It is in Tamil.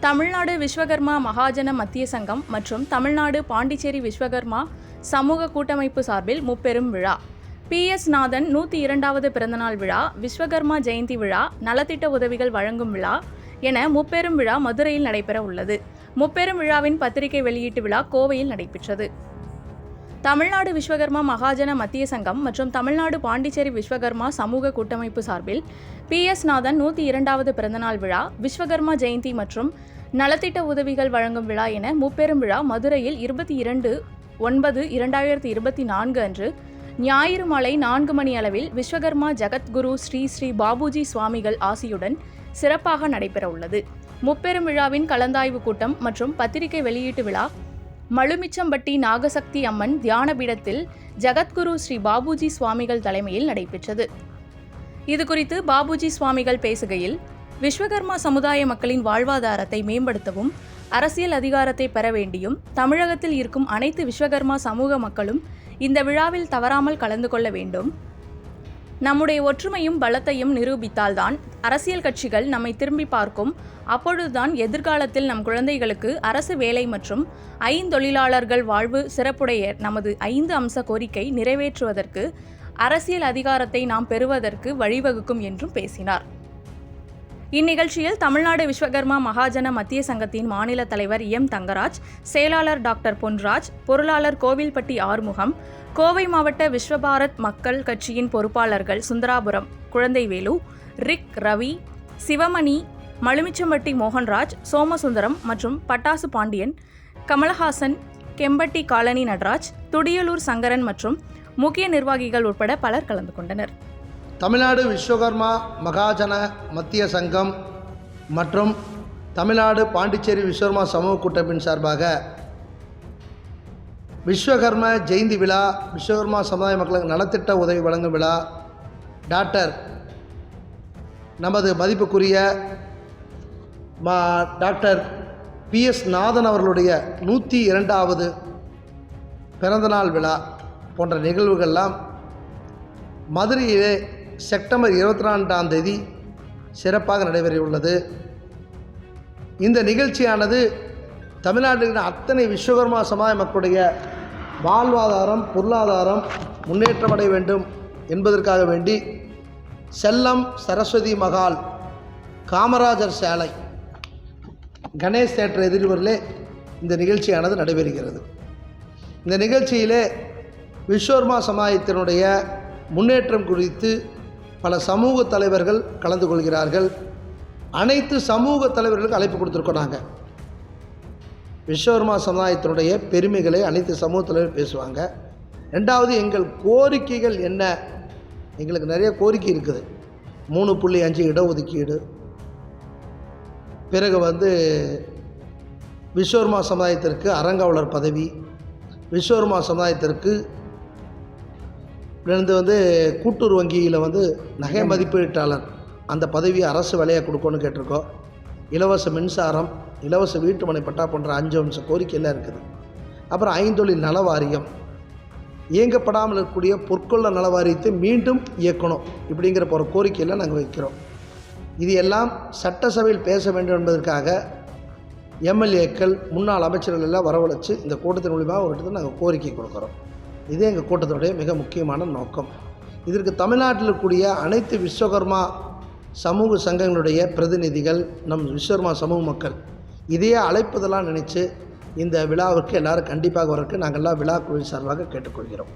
தமிழ்நாடு விஸ்வகர்மா மகாஜன மத்திய சங்கம் மற்றும் தமிழ்நாடு பாண்டிச்சேரி விஸ்வகர்மா சமூக கூட்டமைப்பு சார்பில் முப்பெரும் விழா. பி. எஸ். நாதன் நூற்றி இரண்டாவது பிறந்தநாள் விழா விஸ்வகர்மா ஜெயந்தி விழா நலத்திட்ட உதவிகள் வழங்கும் விழா என முப்பெரும் விழா மதுரையில் நடைபெற உள்ளது முப்பெரும் விழாவின் பத்திரிகை வெளியீட்டு விழா கோவையில் நடைபெற்றது. தமிழ்நாடு விஸ்வகர்மா மகாஜன மத்திய சங்கம் மற்றும் தமிழ்நாடு பாண்டிச்சேரி விஸ்வகர்மா சமூக கூட்டமைப்பு சார்பில் பி எஸ் நாதன் நூற்றி இரண்டாவது பிறந்தநாள் விழா விஸ்வகர்மா ஜெயந்தி மற்றும் நலத்திட்ட உதவிகள் வழங்கும் விழா என முப்பெரும் விழா மதுரையில் இருபத்தி இரண்டு ஒன்பது இரண்டாயிரத்தி இருபத்தி நான்கு அன்று ஞாயிறு மாலை நான்கு மணி அளவில் விஸ்வகர்மா ஜகத்குரு ஸ்ரீ ஸ்ரீ பாபுஜி சுவாமிகள் ஆசியுடன் சிறப்பாக நடைபெற உள்ளது முப்பெரும் விழாவின் கலந்தாய்வு கூட்டம் மற்றும் பத்திரிகை வெளியீட்டு விழா மழுமிச்சம்பட்டி நாகசக்தி அம்மன் தியானபீடத்தில் ஜகத்குரு ஸ்ரீ பாபுஜி சுவாமிகள் தலைமையில் நடைபெற்றது. இதுகுறித்து பாபுஜி சுவாமிகள் பேசுகையில் விஸ்வகர்மா சமுதாய மக்களின் வாழ்வாதாரத்தை மேம்படுத்தவும் அரசியல் அதிகாரத்தை பெற வேண்டியும் தமிழகத்தில் இருக்கும் அனைத்து விஸ்வகர்மா சமூக மக்களும் இந்த விழாவில் தவறாமல் கலந்து கொள்ள வேண்டும் நம்முடைய ஒற்றுமையும் பலத்தையும் நிரூபித்தால்தான் அரசியல் கட்சிகள் நம்மை திரும்பி பார்க்கும். அப்பொழுதுதான் எதிர்காலத்தில் நம் குழந்தைகளுக்கு அரசு வேலை மற்றும் ஐந்தொழிலாளர்கள் வாழ்வு சிறப்புடைய நமது ஐந்து அம்ச கோரிக்கை நிறைவேற்றுவதற்கு அரசியல் அதிகாரத்தை நாம் பெறுவதற்கு வழிவகுக்கும் என்றும் பேசினார். இந்நிகழ்ச்சியில் தமிழ்நாடு விஸ்வகர்மா மகாஜன மத்திய சங்கத்தின் மாநில தலைவர் எம் தங்கராஜ் செயலாளர் டாக்டர் பொன்ராஜ் பொருளாளர் கோவில்பட்டி ஆறுமுகம் கோவை மாவட்ட விஸ்வபாரத் மக்கள் கட்சியின் பொறுப்பாளர்கள் சுந்தராபுரம் குழந்தைவேலு ரிக் ரவி சிவமணி மலுமிச்சம்பட்டி மோகன்ராஜ் சோமசுந்தரம் மற்றும் பட்டாசு பாண்டியன் கமலஹாசன் கெம்பட்டி காலனி நடராஜ் துடியலூர் சங்கரன் மற்றும் முக்கிய நிர்வாகிகள் உட்பட பலர் கலந்து கொண்டனர். தமிழ்நாடு விஸ்வகர்மா மகாஜன மத்திய சங்கம் மற்றும் தமிழ்நாடு பாண்டிச்சேரி விஸ்வகர்மா சமூக கூட்டமைப்பின் சார்பாக விஸ்வகர்ம ஜெயந்தி விழா விஸ்வகர்மா சமுதாய மக்களுக்கு நலத்திட்ட உதவி வழங்கும் விழா. டாக்டர் நமது மதிப்புக்குரிய மா டாக்டர் பி எஸ் நாதன் அவர்களுடைய நூற்றி இரண்டாவது பிறந்தநாள் விழா போன்ற நிகழ்வுகள்லாம் மதுரையிலே செப்டம்பர் இருபத்தி நான்காம் தேதி சிறப்பாக நடைபெறவுள்ளது. இந்த நிகழ்ச்சியானது தமிழ்நாட்டில் அத்தனை விஸ்வகர்மா சமுதாய மக்களுடைய வாழ்வாதாரம் பொருளாதாரம் முன்னேற்றமடைய வேண்டும் என்பதற்காக வேண்டி செல்லம் சரஸ்வதி மகால் காமராஜர் சாலை கணேஷ் தேட்டர் எதிர்வரிலே இந்த நிகழ்ச்சியானது நடைபெறுகிறது. இந்த நிகழ்ச்சியிலே விஸ்வகர்மா சமுதாயத்தினுடைய முன்னேற்றம் குறித்து பல சமூக தலைவர்கள் கலந்து கொள்கிறார்கள். அனைத்து சமூக தலைவர்களுக்கு அழைப்பு கொடுத்துருக்கோம் நாங்கள் விஸ்வகர்மா சமுதாயத்தினுடைய பெருமைகளை அனைத்து சமூக தலைவர் பேசுவாங்க. ரெண்டாவது எங்கள் கோரிக்கைகள் என்ன? எங்களுக்கு நிறைய கோரிக்கை இருக்குது. மூணு புள்ளி அஞ்சு இடஒதுக்கீடு. பிறகு வந்து விஸ்வர்மா சமுதாயத்திற்கு அறங்காவலர் பதவி. விஸ்வர்மா சமுதாயத்திற்கு இருந்து வந்து கூட்டுறவு வங்கியில் வந்து நகை மதிப்பீட்டாளர் அந்த பதவியை அரசு வேலையாக கொடுக்கணும்னு கேட்டிருக்கோம். இலவச மின்சாரம் இலவச வீட்டுமனை பட்டா போன்ற அஞ்சு அம்ச கோரிக்கையெல்லாம் இருக்குது. அப்புறம் ஐந்தொழில் நல வாரியம். இயங்கப்படாமல் இருக்கக்கூடிய பொற்கொள்ள நல வாரியத்தை மீண்டும் இயக்கணும் இப்படிங்கிற போகிற கோரிக்கையெல்லாம் நாங்கள் வைக்கிறோம். இது எல்லாம் சட்டசபையில் பேச வேண்டும் என்பதற்காக எம்எல்ஏக்கள் முன்னாள் அமைச்சர்கள் எல்லாம் வரவழைச்சு இந்த கூட்டத்தின் மூலியமாக ஒரு நாங்கள் கோரிக்கை கொடுக்குறோம். இதே எங்கள் கூட்டத்தினுடைய மிக முக்கியமான நோக்கம். இதற்கு தமிழ்நாட்டில் இருக்கக்கூடிய அனைத்து விஸ்வகர்மா சமூக சங்கங்களுடைய பிரதிநிதிகள் நம் விஸ்வகர்மா சமூக மக்கள் இதையே அழைப்பதெல்லாம் நினச்சி இந்த விழாவிற்கு எல்லாரும் கண்டிப்பாக வரக்கு நாங்கள் எல்லாம் விழா குழு சார்பாக கேட்டுக்கொள்கிறோம்.